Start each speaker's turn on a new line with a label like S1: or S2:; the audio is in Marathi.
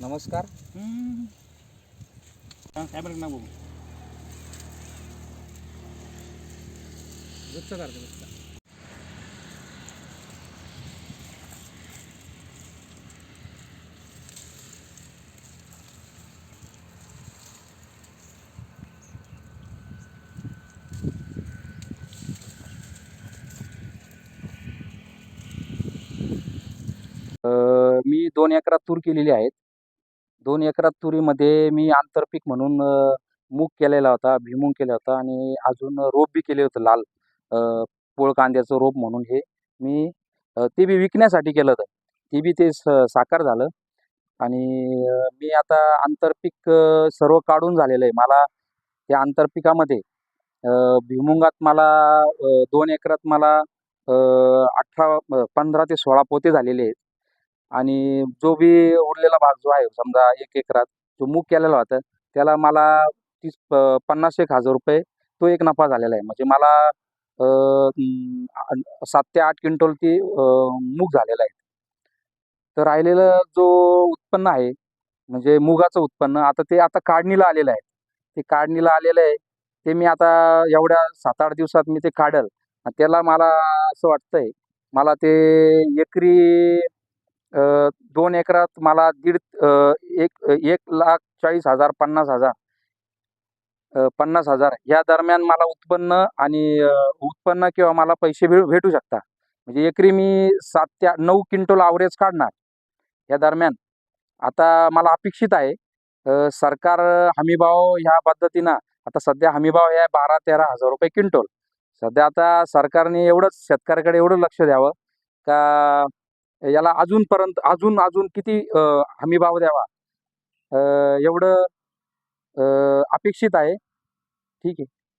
S1: नमस्कार. ना बघू करतो मी दोन एकरात तूर केलेली आहेत. दोन एकरात तुरीमध्ये मी आंतरपीक म्हणून मूग केलेला होता भुईमूग केला होता आणि अजून रोप बी केले होतं लाल पोळ कांद्याचं रोप म्हणून हे मी ते बी विकण्यासाठी केलं होतं. ते बी ते स साकार झालं आणि मी आता आंतरपीक सर्व काढून झालेलं आहे. मला त्या आंतरपिकामध्ये भिमुंगात मला दोन एकरात मला अठरा पंधरा ते सोळा पोते झालेले आहेत. आणि जो बी उरलेला भाग जो आहे समजा एक एकरात जो मूग केलेला होता त्याला मला तीस पन्नास एक हजार रुपये तो एक नफा झालेला आहे. म्हणजे मला सात ते आठ क्विंटल ती मूग झालेला आहे. तर राहिलेलं जो उत्पन्न आहे म्हणजे मुगाचं उत्पन्न आता ते आता काढणीला आलेलं आहे. ते काढणीला आलेलं आहे. ते मी आता एवढ्या सात आठ दिवसात मी ते काढल. त्याला मला असं वाटतंय मला ते एकरी दोन एकरात मला दीड एक एक लाख चाळीस हजार पन्नास हजार पन्नास हजार या दरम्यान मला उत्पन्न आणि उत्पन्न किंवा मला पैसे भे भेटू शकता. म्हणजे एकरी मी सात ते नऊ क्विंटल आवरेज काढणार या दरम्यान. आता मला अपेक्षित आहे सरकार हमीभाव ह्या पद्धतीनं आता सध्या हमीभाव आहे बारा तेरा हजार रुपये क्विंटल. सध्या आता सरकारने एवढंच शेतकऱ्याकडे एवढं लक्ष द्यावं का याला अजूनपर्यंत अजून अजून किती हमीभाव द्यावा? एवढं अपेक्षित आहे. ठीक आहे.